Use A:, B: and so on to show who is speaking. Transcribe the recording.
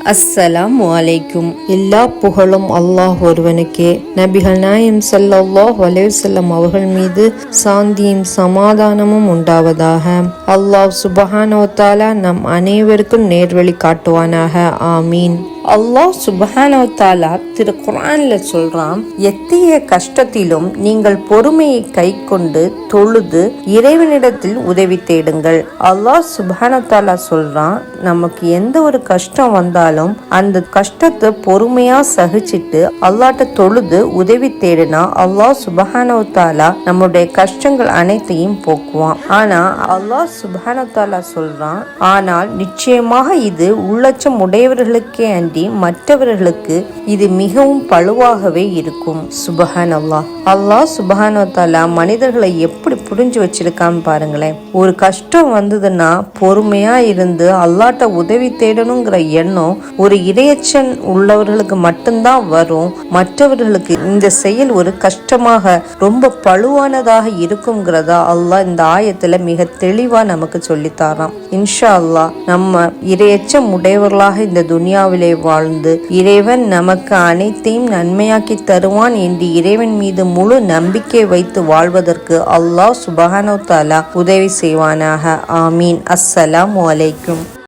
A: அஸ்ஸலாம் வலைக்கும் எல்லா புகழும் அல்லாஹ் ஒருவனுக்கே நபிகள் நாயம் சல்லாஹ் அலைஹி அவர்கள் மீது சாந்தியும் சமாதானமும் உண்டாவதாக அல்லாஹ் சுபஹானோத்தாலா நம் அனைவருக்கும் நேர்வழி காட்டுவானாக ஆமீன் அல்லாஹ் சுபஹானோ தாலா திரு குரான்ல சொல்றான் எத்தகைய கஷ்டத்திலும் நீங்கள் பொறுமையை கைக்கொண்டு தொழுது இறைவனிடத்தில் உதவி தேடுங்கள். அல்லாஹ் சுபஹானோ தாலா சொல்றான் நமக்கு எந்த ஒரு கஷ்டம் வந்தாலும் அந்த கஷ்டத்தை பொறுமையா சகிச்சிட்டு அல்லாட்ட தொழுது உதவி தேடினா அல்லாஹ் சுபஹானோ தாலா நம்முடைய கஷ்டங்கள் அனைத்தையும் போக்குவான். ஆனா அல்லாஹ் சுபஹானோ தாலா சொல்றான் ஆனால் நிச்சயமாக இது உள்ளச்சம் உடையவர்களுக்கே அன்றி மற்றவர்களுக்கு இது மிகவும் பழுவாகவே இருக்கும். சுபஹான் அல்லாஹ் அல்லாஹ் சுபஹான் தாலா மனிதர்களை எப்படி புரிஞ்சு வச்சிருக்கான்னு பாருங்களேன். ஒரு கஷ்டம் வந்ததுன்னா பொறுமையா இருந்து அல்லாட்ட உதவி தேடணுங்கிற எண்ணம் ஒரு இரையச்சன் உள்ளவர்களுக்கு மட்டும்தான் வரும். மற்றவர்களுக்கு இந்த செயல் ஒரு கஷ்டமாக ரொம்ப பழுவானதாக இருக்குங்கிறதா அல்லாஹ் இந்த ஆயத்துல மிக தெளிவா நமக்கு சொல்லித்தாராம் இன்ஷா அல்லாஹ் நம்ம இரையச்சம் உடையவர்களாக இந்த துனியாவிலே வாழ்ந்து. இறைவன் நமக்கு அனைத்தையும் நன்மையாக்கி தருவான் என்று இறைவன் மீது முழு நம்பிக்கை வைத்து வாழ்வதற்கு அல்லாஹ் சுபஹானோ தாலா உதவி செய்வானாக. ஆமீன். அஸ்ஸலாம் அலைக்கும்.